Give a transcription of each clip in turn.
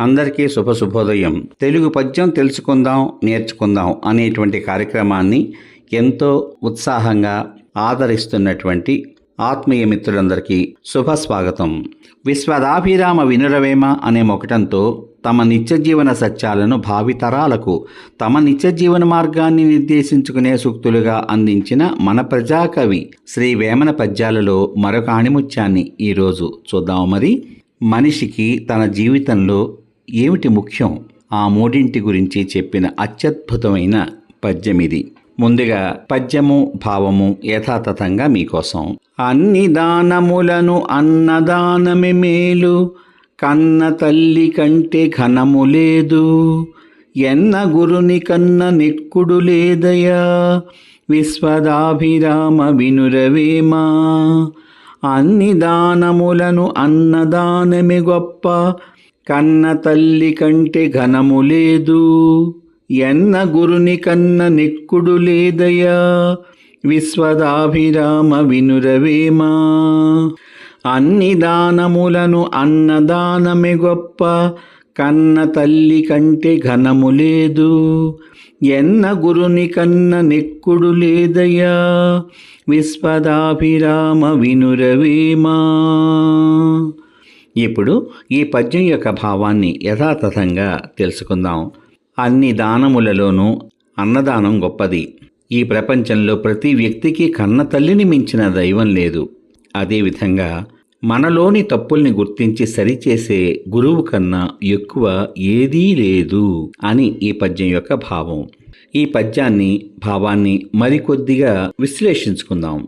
అందరికీ శుభ శుభోదయం. తెలుగు పద్యం తెలుసుకుందాం నేర్చుకుందాం అనేటువంటి కార్యక్రమాన్ని ఎంతో ఉత్సాహంగా ఆదరిస్తున్నటువంటి ఆత్మీయ మిత్రులందరికీ శుభ స్వాగతం. విశ్వదాభిరామ వినురవేమ అనే మొకటంతో తమ నిత్య జీవన సత్యాలను భావితరాలకు తమ నిత్య జీవన మార్గాన్ని నిర్దేశించుకునే సూక్తులుగా అందించిన మన ప్రజాకవి శ్రీ వేమన పద్యాలలో మరొక ఆణిముత్యాన్ని ఈరోజు చూద్దాం మరి. మనిషికి తన జీవితంలో ఏమిటి ముఖ్యం? ఆ మూడింటి గురించి చెప్పిన అత్యద్భుతమైన పద్యమిది ముందుగా పద్యము భావము యథాతథంగా మీకోసం. అన్ని దానములను అన్నదానమే మేలు. కన్న తల్లి కంటే ఘనము లేదు. ఎన్న గురుని కన్న నిక్కుడు లేదయా? విశ్వదాభిరామ వినురవేమా? అన్ని దానములను అన్నదానమే గొప్ప. కన్న తల్లి కంటే ఘనము లేదు. ఎన్న గురుని కన్న నెక్కుడు లేదయా? విశ్వదాభిరామ వినురవేమా? అన్ని దానములను అన్నదానమే గొప్ప. కన్న తల్లి కంటే ఘనము లేదు. ఎన్న గురుని కన్న నెక్కుడు లేదయా? విశ్వదాభిరామ వినురవేమా? ఇప్పుడు ఈ పద్యం యొక్క భావాన్ని యథాతథంగా తెలుసుకుందాం. అన్ని దానములలోనూ అన్నదానం గొప్పది. ఈ ప్రపంచంలో ప్రతి వ్యక్తికి కన్న తల్లిని మించిన దైవం లేదు. అదేవిధంగా మనలోని తప్పుల్ని గుర్తించి సరిచేసే గురువు కన్నా ఎక్కువ ఏదీ లేదు అని ఈ పద్యం యొక్క భావం. ఈ పద్యాన్ని భావాన్ని మరికొద్దిగా విశ్లేషించుకుందాం.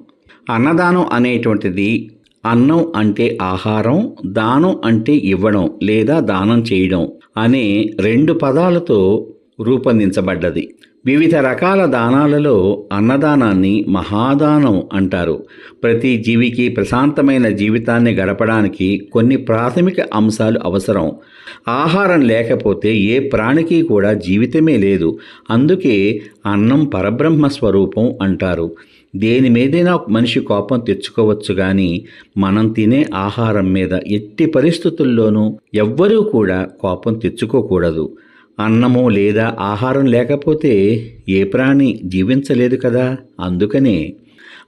అన్నదానం అనేటువంటిది అన్నం అంటే ఆహారం దానం అంటే ఇవ్వడం లేదా దానం చేయడం అనే రెండు పదాలతో రూపొందించబడ్డది. వివిధ రకాల దానాలలో అన్నదానాన్ని మహాదానం అంటారు. ప్రతి జీవికి ప్రశాంతమైన జీవితాన్ని గడపడానికి కొన్ని ప్రాథమిక అంశాలు అవసరం. ఆహారం లేకపోతే ఏ ప్రాణికి కూడా జీవితమే లేదు. అందుకే అన్నం పరబ్రహ్మ స్వరూపం అంటారు. దేని మీదైనా మనిషి కోపం తెచ్చుకోవచ్చు కానీ మనం తినే ఆహారం మీద ఎట్టి పరిస్థితుల్లోనూ ఎవ్వరూ కూడా కోపం తెచ్చుకోకూడదు. అన్నము లేదా ఆహారం లేకపోతే ఏ ప్రాణి జీవించలేదు కదా? అందుకనే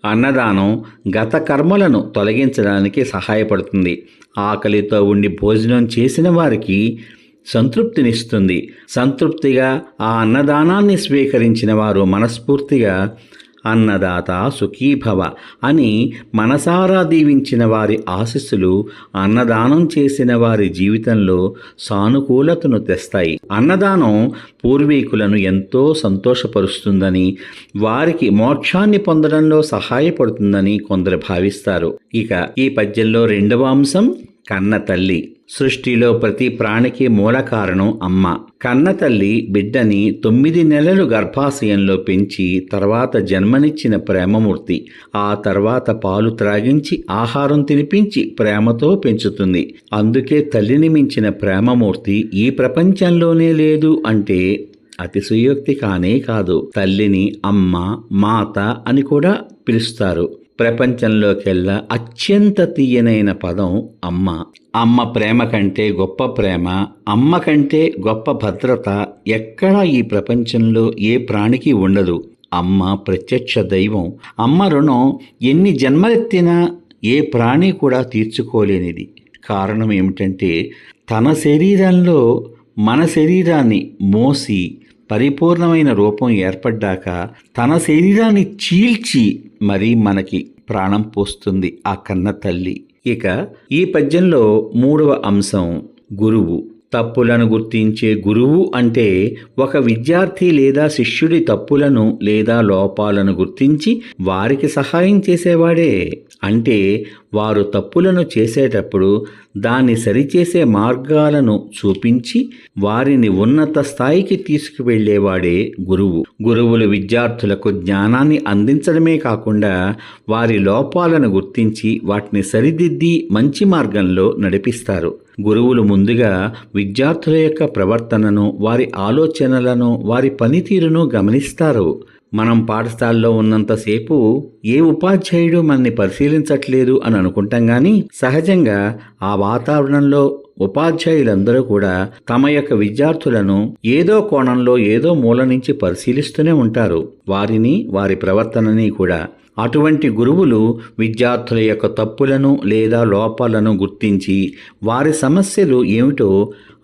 అన్నదానం గత కర్మలను తొలగించడానికి సహాయపడుతుంది. ఆకలితో ఉండి భోజనం చేసిన వారికి సంతృప్తినిస్తుంది. సంతృప్తిగా ఆ అన్నదానాన్ని స్వీకరించిన వారు మనస్ఫూర్తిగా అన్నదాత సుఖీభవ అని మనసారా దీవించిన వారి ఆశస్సులు అన్నదానం చేసిన వారి జీవితంలో సానుకూలతను తెస్తాయి. అన్నదానం పూర్వీకులను ఎంతో సంతోషపరుస్తుందని వారికి మోక్షాన్ని పొందడంలో సహాయపడుతుందని కొందరు భావిస్తారు. ఇక ఈ పద్యంలో రెండవ అంశం కన్న తల్లి. సృష్టిలో ప్రతి ప్రాణికి మూల కారణం అమ్మ. కన్నతల్లి బిడ్డని తొమ్మిది నెలలు గర్భాశయంలో పెంచి తర్వాత జన్మనిచ్చిన ప్రేమమూర్తి. ఆ తర్వాత పాలు త్రాగించి ఆహారం తినిపించి ప్రేమతో పెంచుతుంది. అందుకే తల్లిని మించిన ప్రేమమూర్తి ఈ ప్రపంచంలోనే లేదు అంటే అతిశయోక్తి కానే కాదు. తల్లిని అమ్మ మాత అని కూడా పిలుస్తారు. ప్రపంచంలోకెల్లా అత్యంత తీయనైన పదం అమ్మ. అమ్మ ప్రేమ కంటే గొప్ప ప్రేమ అమ్మ కంటే గొప్ప భద్రత ఎక్కడా ఈ ప్రపంచంలో ఏ ప్రాణికి ఉండదు. అమ్మ ప్రత్యక్ష దైవం అమ్మ రుణం ఎన్ని జన్మలెత్తినా ఏ ప్రాణి కూడా తీర్చుకోలేనిది. కారణం ఏమిటంటే తన శరీరంలో మన శరీరాన్ని మోసి పరిపూర్ణమైన రూపం ఏర్పడ్డాక తన శరీరాన్ని చీల్చి మరీ మనకి ప్రాణం పోస్తుంది ఆ కన్న తల్లి. ఇక ఈ పద్యంలో మూడవ అంశం గురువు. తప్పులను గుర్తించే గురువు అంటే ఒక విద్యార్థి లేదా శిష్యుడి తప్పులను లేదా లోపాలను గుర్తించి వారికి సహాయం చేసేవాడే. అంటే వారు తప్పులను చేసేటప్పుడు దాన్ని సరిచేసే మార్గాలను చూపించి వారిని ఉన్నత స్థాయికి తీసుకువెళ్ళేవాడే గురువు. గురువులు విద్యార్థులకు జ్ఞానాన్ని అందించడమే కాకుండా వారి లోపాలను గుర్తించి వాటిని సరిదిద్ది మంచి మార్గంలో నడిపిస్తారు. గురువులు ముందుగా విద్యార్థుల యొక్క ప్రవర్తనను వారి ఆలోచనలను వారి పనితీరును గమనిస్తారు. మనం పాఠశాలలో ఉన్నంతసేపు ఏ ఉపాధ్యాయుడు మనని పరిశీలించట్లేదు అని అనుకుంటాం కానీ సహజంగా ఆ వాతావరణంలో ఉపాధ్యాయులందరూ కూడా తమ యొక్క విద్యార్థులను ఏదో కోణంలో ఏదో మూల నుంచి పరిశీలిస్తూనే ఉంటారు. వారిని వారి ప్రవర్తనని కూడా అటువంటి గురువులు విద్యార్థుల యొక్క తప్పులను లేదా లోపాలను గుర్తించి వారి సమస్యలు ఏమిటో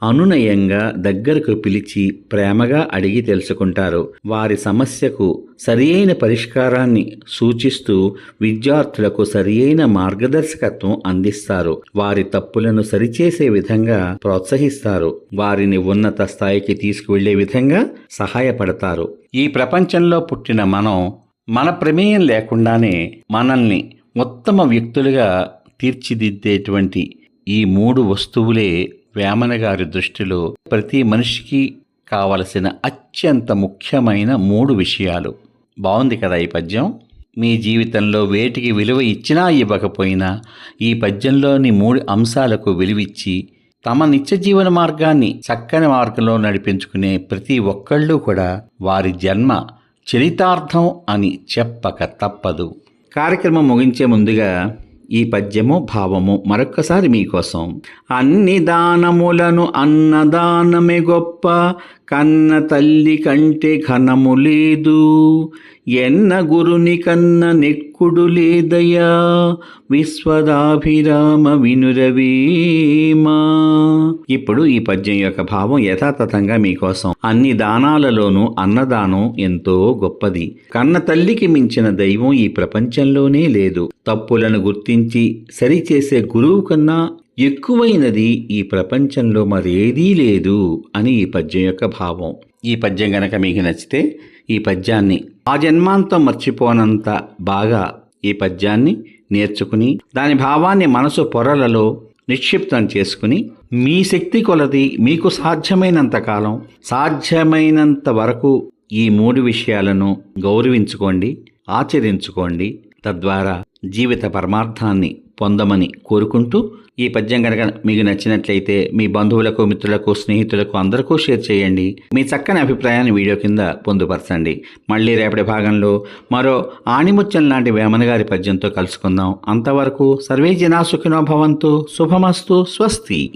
అనునయంగా దగ్గరకు పిలిచి ప్రేమగా అడిగి తెలుసుకుంటారు. వారి సమస్యకు సరియైన పరిష్కారాన్ని సూచిస్తూ విద్యార్థులకు సరియైన మార్గదర్శకత్వం అందిస్తారు. వారి తప్పులను సరిచేసే విధంగా ప్రోత్సహిస్తారు. వారిని ఉన్నత స్థాయికి తీసుకువెళ్ళే విధంగా సహాయపడతారు. ఈ ప్రపంచంలో పుట్టిన మనం మన ప్రమేయం లేకుండానే మనల్ని ఉత్తమ వ్యక్తులుగా తీర్చిదిద్దేటువంటి ఈ మూడు వస్తువులే వేమన గారి దృష్టిలో ప్రతి మనిషికి కావలసిన అత్యంత ముఖ్యమైన మూడు విషయాలు. బాగుంది కదా ఈ పద్యం? మీ జీవితంలో వేటికి విలువ ఇచ్చినా ఇవ్వకపోయినా ఈ పద్యంలోని మూడు అంశాలకు విలువిచ్చి తమ నిత్య జీవన మార్గాన్ని చక్కని మార్గంలో నడిపించుకునే ప్రతి ఒక్కళ్ళు కూడా వారి జన్మ చరితార్థం అని చెప్పక తప్పదు. కార్యక్రమం ముగించే ముందుగా ఈ పద్యము భావము. మరొక్కసారి మీకోసం. అన్ని దానములను అన్నదానమే గొప్ప. కన్న తల్లి కంటే ఘనము లేదు. ఎన్న గురుని కన్న నెక్కుడు లేదయా విశ్వదాభిరామ వినురవేమా. ఇప్పుడు ఈ పద్యం యొక్క భావం యథాతథంగా మీకోసం. అన్ని దానాలలోనూ అన్నదానం ఎంతో గొప్పది. కన్న తల్లికి మించిన దైవం ఈ ప్రపంచంలోనే లేదు. తప్పులను గుర్తించి సరిచేసే గురువు కన్నా ఎక్కువైనది ఈ ప్రపంచంలో మరేదీ లేదు అని ఈ పద్యం యొక్క భావం. ఈ పద్యం గనక మీకు నచ్చితే ఈ పద్యాన్ని ఆ జన్మాంతం మర్చిపోనంత బాగా ఈ పద్యాన్ని నేర్చుకుని దాని భావాన్ని మనసు పొరలలో నిక్షిప్తం చేసుకుని మీ శక్తి కొలది మీకు సాధ్యమైనంత కాలం సాధ్యమైనంత వరకు ఈ మూడు విషయాలను గౌరవించుకోండి ఆచరించుకోండి తద్వారా జీవిత పరమార్థాన్ని పొందమని కోరుకుంటూ ఈ పద్యం కనుక మీకు నచ్చినట్లయితే మీ బంధువులకు మిత్రులకు స్నేహితులకు అందరికీ షేర్ చేయండి. మీ చక్కని అభిప్రాయాన్ని వీడియో కింద పొందుపరచండి. మళ్ళీ రేపటి భాగంలో మరో ఆణిముత్యం లాంటి వేమన గారి పద్యంతో కలుసుకుందాం. అంతవరకు సర్వే జనా సుఖినో భవంతు. శుభమస్తు. స్వస్తి.